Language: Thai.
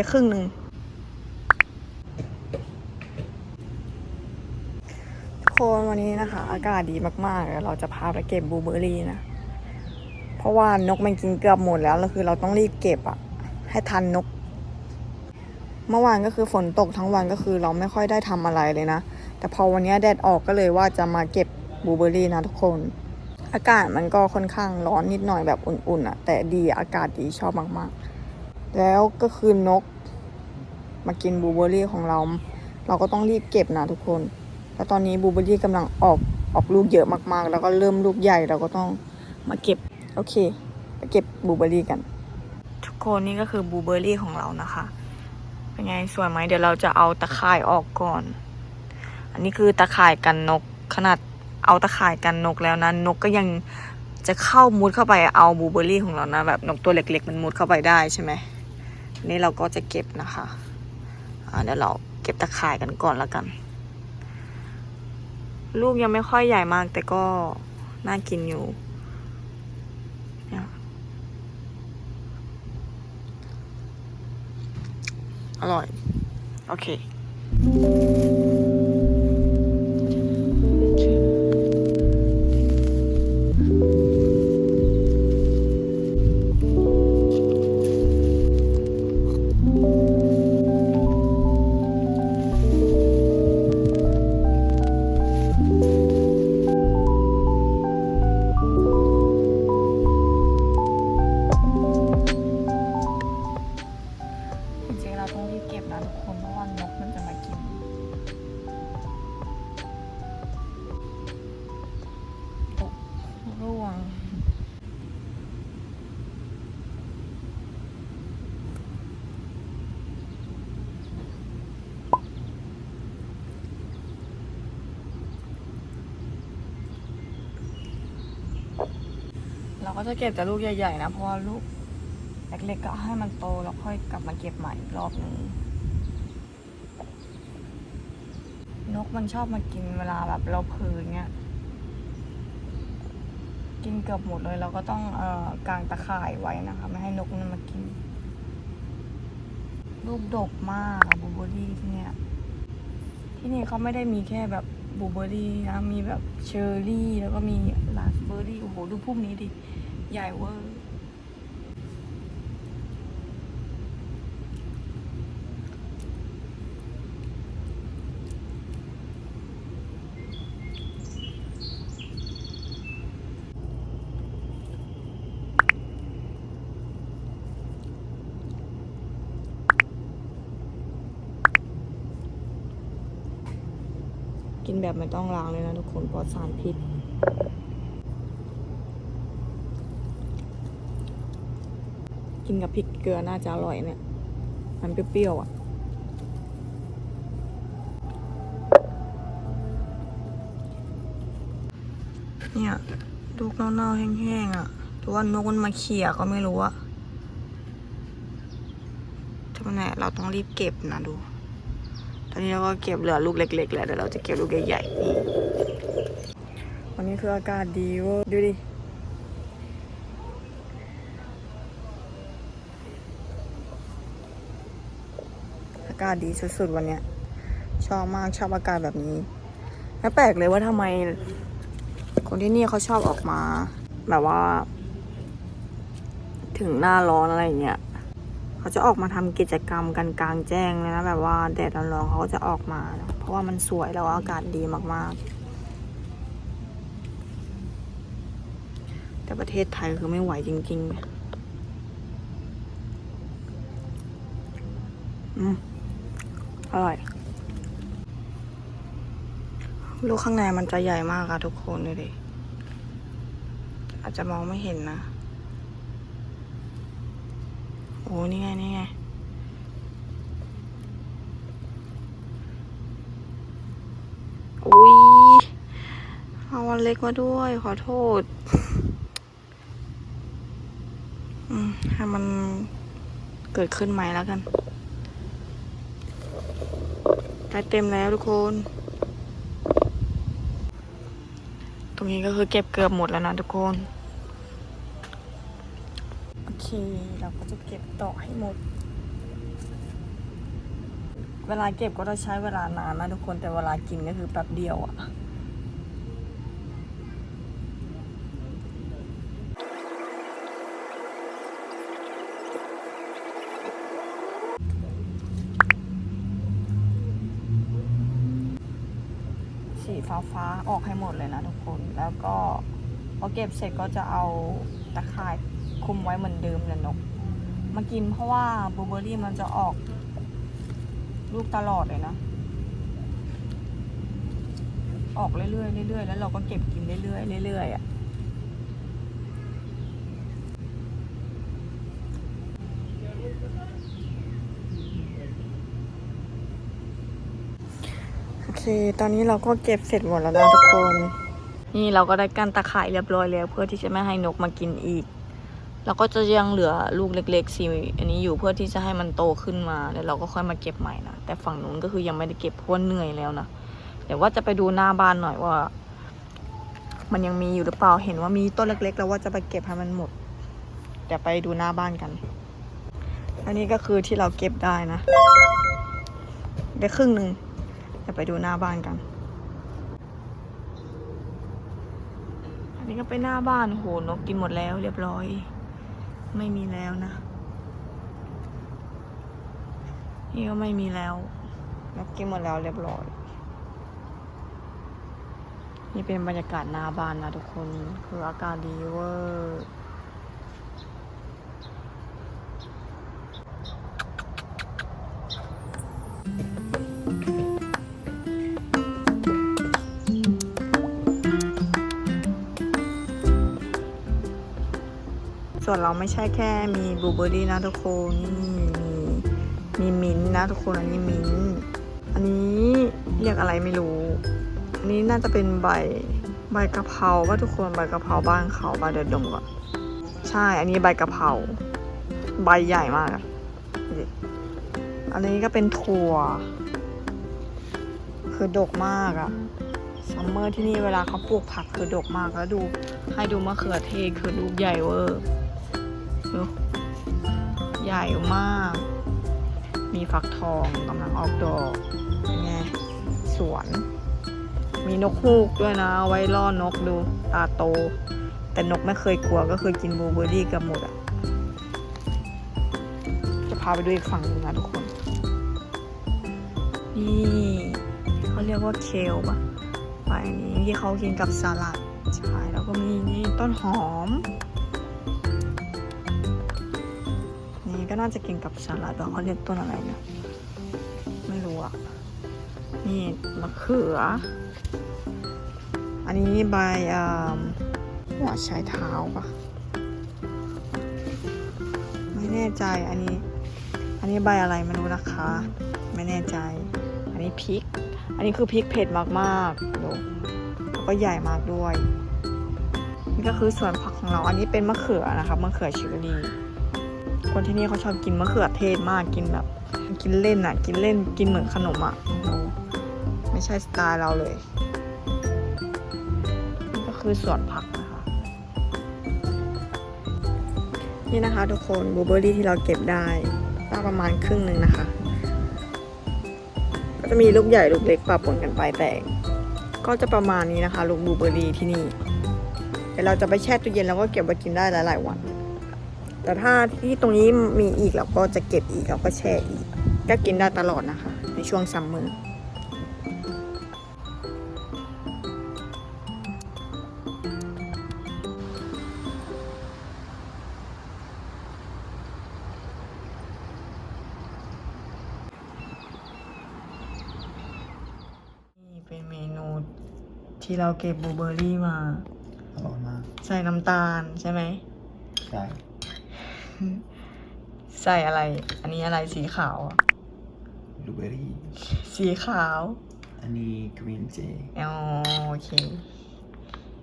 ไปครึ่งหนึ่งทุกคนวันนี้นะคะ อากาศดีมากๆ เราจะพาไปเก็บบลูเบอร์รี่นะ เพราะว่านกมันกินเกือบหมดแล้วแล้วคือเราต้องรีบเก็บอะให้ทันนก เมื่อวานก็คือฝนตกทั้งวันก็คือเราไม่ค่อยได้ทำอะไรเลยนะ แต่พอวันนี้แดดออกก็เลยว่าจะมาเก็บบลูเบอร์รี่นะทุกคน อากาศมันก็ค่อนข้างร้อนนิดหน่อยแบบอุ่นๆอะแต่ดีอากาศดีชอบมากๆ แล้วก็คือนก มากินบูเบอร์รี่ของเรา เราก็ต้องรีบเก็บนะทุกคน แล้วตอนนี้บูเบอร์รี่กำลังออกออกลูกเยอะมากๆ แล้วก็เริ่มลูกใหญ่เราก็ต้องมาเก็บ โอเคไปเก็บบูเบอร์รี่กัน ทุกคนนี่ก็คือบูเบอร์รี่ของเรานะคะ เป็นไงสวยไหมเดี๋ยวเราจะเอาตะข่ายออกก่อน อันนี้คือตะข่ายกันนกขนาดเอาตะข่ายกันนกแล้วนะนกก็ยังจะเข้ามุดเข้าไปเอาบูเบอร์รี่ของเรานะแบบนกตัวเล็กๆ มันมุดเข้าไปได้ใช่ไหม นี่เราก็จะเก็บนะคะเดี๋ยวเราเก็บตะข่ายกันก่อนแล้วกัน ลูกยังไม่ค่อยใหญ่มากแต่ก็น่ากินอยู่อร่อย โอเค เราก็จะเก็บแต่ลูกใหญ่ๆนะเพราะว่าลูกเล็กๆก็ให้มันโตแล้วค่อยกลับมาเก็บใหม่อีกรอบนึงนกมันชอบมากินเวลาแบบเราเพือเงี้ย กินเกือบหมดเลย เราก็ต้องเอ่อกางตะข่ายไว้นะคะ ไม่ให้นกมันมากิน ลูกดกมากอะบูเบอรี่ที่เนี่ย ที่นี่เขาไม่ได้มีแค่แบบบูเบอรี่นะ มีแบบเชอร์รี่ แล้วก็มีราสเบอร์รี่ โอ้โห ดูพุ่มนี้ดิ ใหญ่เวอร์กินแบบไม่ต้องล้างเลยนะทุกคนปลอดสารพิษ กินกับพริกเกลือน่าจะอร่อยเนี่ย มันเปรี้ยวๆอะเนี่ยลูกเน่าๆแห้งๆอะหรือว่านกมันมาเขี่ยก็ไม่รู้อะทำไงเราต้องรีบเก็บนะดู ตอนนี้เราก็เก็บเหลือลูกเล็กๆแล้วเดี๋ยวเราจะเก็บลูกใหญ่ๆนี่วันนี้คืออากาศดีเวอร์ดูดิากาศดีสุดๆวันเนี้ย ชอบมากชอบอากาศแบบนี้ แล้วแปลกเลยว่าทำไม คนที่นี่เขาชอบออกมา แบบว่า ถึงหน้าร้อนอะไรเงี้ยเขาจะออกมาทำกิจกรรมกันกลางแจ้งเลยนะแบบว่าแดดร้อนๆเขาก็จะออกมา เพราะว่ามันสวยแล้วอากาศดีมากๆแต่ประเทศไทยคือไม่ไหวจริง ๆ อืม อร่อย ลูกข้างในมันจะใหญ่มากอะทุกคนดูดิ อาจจะมองไม่เห็นนะ โอ้นี่ไง นี่ไง อุ้ยเอาวันเล็กมาด้วย ขอโทษ อืมให้มันเกิดขึ้นใหม่แล้วกัน ได้เต็มแล้วทุกคน ตรงนี้ก็คือเก็บเกือบหมดแล้วนะทุกคน โอเค เราก็จะเก็บต่อให้หมด เวลาเก็บก็ต้องใช้เวลานานนะทุกคนแต่เวลากินก็คือแป๊บเดียวอะ ฟ้าฟ้าๆออกให้หมดเลยนะทุกคน แล้วก็พอเก็บเสร็จก็จะเอาตะข่ายคุมไว้เหมือนเดิมเลยนก มากินเพราะว่าบลูเบอร์รี่มันจะออกลูกตลอดเลยนะ ออกเรื่อยๆเรื่อยๆแล้วเราก็เก็บกินเรื่อยๆเรื่อยๆอะ เค ตอนนี้เราก็เก็บเสร็จหมดแล้วนะทุกคน นี่เราก็ได้กั้นตะข่ายเรียบร้อยแล้ว เพื่อที่จะไม่ให้นกมากินอีก เราก็จะยังเหลือลูกเล็กๆสีอันนี้อยู่เพื่อที่จะให้มันโตขึ้นมาแล้วเราก็ค่อยมาเก็บใหม่นะ แต่ฝั่งนู้นก็คือยังไม่ได้เก็บเพราะเหนื่อยแล้วนะเดี๋ยวว่าจะไปดูหน้าบ้านหน่อยว่า มันยังมีอยู่หรือเปล่า เห็นว่ามีต้นเล็ก ๆ แล้วว่าจะไปเก็บให้มันหมด เดี๋ยวไปดูหน้าบ้านกัน อันนี้ก็คือที่เราเก็บได้นะได้ครึ่งหนึ่ง ดี๋ยวไปดูหน้าบ้านกัน อันนี้ก็ไปหน้าบ้านโหนกกินหมดแล้วเรียบร้อย ไม่มีแล้วนะ นี่ก็ไม่มีแล้วนกกินหมดแล้วเรียบร้อย นี่เป็นบรรยากาศหน้าบ้านนะทุกคน คืออากาศดีเวอร์ ส่วนเราไม่ใช่แค่มีบลูเบอร์รี่นะทุกคนนี่มีมีมิ้นท์นะทุกคนอันนี้มิ้นท์อันนี้เรียกอะไรไม่รู้ อันนี้น่าจะเป็นใบใบกะเพราว่าทุกคนใบกะเพราบ้านเขามาเดินดมก่อนใช่อันนี้ใบกะเพราใบใหญ่มากอันนี้ก็เป็นถั่ว คือดกมากอะซัมเมอร์ที่นี่เวลาเขาปลูกผักคือดกมากแล้วดู ให้ดูมะเขือเทศคือลูกใหญ่เวอร์ ดูใหญ่มาก มีฟักทองกำลังออกดอกเป็นไงสวน มีนกฮูกด้วยนะเอาไว้ล่อนกดู ตาโต แต่นกไม่เคยกลัวก็คือกินบลูเบอร์รี่กันหมดอะจะพาไปดูอีกฝั่งนึงนะทุกคน นี่เขาเรียกว่าเคลปะไปอันนี้ที่เขากินกับสลัดใช่แล้วก็มีนี่ต้นหอม ก็น่าจะกินกับสลัดว่าเขาเรียกต้นอะไรนะไม่รู้อะนี่มะเขือ อันนี้ใบอ่าหัวชายเท้าปะไม่แน่ใจอันนี้ อันนี้ใบอะไรไม่รู้นะคะ ไม่แน่ใจ อันนี้พริก อันนี้คือพริกเผ็ดมากๆดูแล้วก็ใหญ่มากด้วยนี่ก็คือส่วนผักของเรา อันนี้เป็นมะเขือนะคะ มะเขือชิลลี คนที่นี่เขาชอบกินมะเขือเทศมากกินแบบ กินเล่นอะ กินเล่นกินเหมือนขนมอะไม่ใช่สไตล์เราเลยนี่ก็คือสวนผักนะคะ นี่นะคะทุกคนบลูเบอร์รี่ที่เราเก็บได้ได้ประมาณครึ่งหนึ่งนะคะ ก็จะมีลูกใหญ่ลูกเล็กปะปนกันไปแต่ก็จะประมาณนี้นะคะ ลูกบลูเบอร์รี่ที่นี่เดี๋ยวเราจะไปแช่ตู้เย็นแล้วก็เก็บไว้กินได้หลายๆวัน แต่ถ้าที่ตรงนี้มีอีกเราก็จะเก็บอีกเราก็แช่อีก ก็กินได้ตลอดนะคะ ในช่วงซัมเมอร์นี่เป็นเมนูที่เราเก็บบลูเบอร์รี่มาอร่อยมากใส่น้ำตาลใช่ไหมใช่ ใส่อะไร อันนี้อะไรสีขาวอะบลูเบอร์รี่ สีขาว อันนี้กรีนเจ อ๋อโอเค